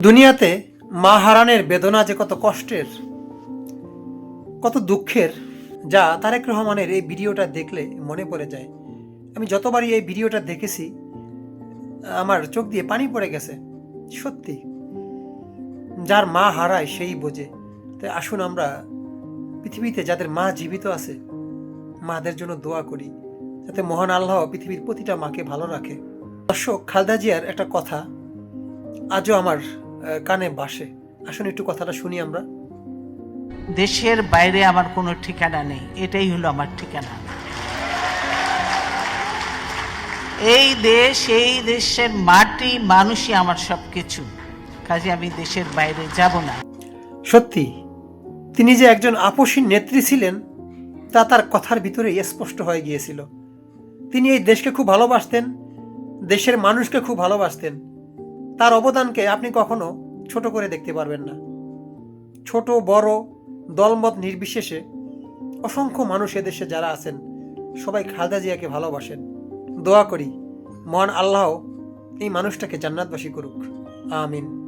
দুনিয়াতে মা হারানের বেদনা যে কত কষ্টের, কত দুঃখের, যা তারেক রহমানের এই ভিডিওটা দেখলে মনে পড়ে যায়। আমি যতবারই এই ভিডিওটা দেখেছি, আমার চোখ দিয়ে পানি পড়ে গেছে, সত্যি। যার মা হারায় সেই বোঝে। তাই আসুন আমরা পৃথিবীতে যাদের মা জীবিত আছে, মাদের জন্য দোয়া করি, যাতে মহান আল্লাহ পৃথিবীর প্রতিটা মাকে ভালো রাখে। দর্শক, খালদা জিয়ার একটা কথা, আজও আমার কানে বাসে। আসুন একটু কথাটা শুনি আমরা। দেশের বাইরে আমার কোনো ঠিকানা নেই এটাই হলো আমার ঠিকানা। এই দেশ এই দেশের মাটি মানুষই আমার সব কিছু কাজে আমি দেশের বাইরে যাব না। সত্যি তিনি যে একজন আপসীন নেত্রী ছিলেন তা তার কথার ভিতরে স্পষ্ট হয়ে গিয়েছিল। তিনি এই দেশকে খুব ভালোবাসতেন দেশের মানুষকে খুব ভালোবাসতেন। তার অবদানকে আপনি কখনো ছোট করে দেখতে পারবেন না। ছোট, বড়, দলমত নির্বিশেষে অসংখ্য মানুষ এদেশে যারা আছেন, সবাই খালদা জিয়াকে ভালোবাসেন। দোয়া করি মন আল্লাহ এই মানুষটাকে জান্নাতবাসী করুক। আমিন।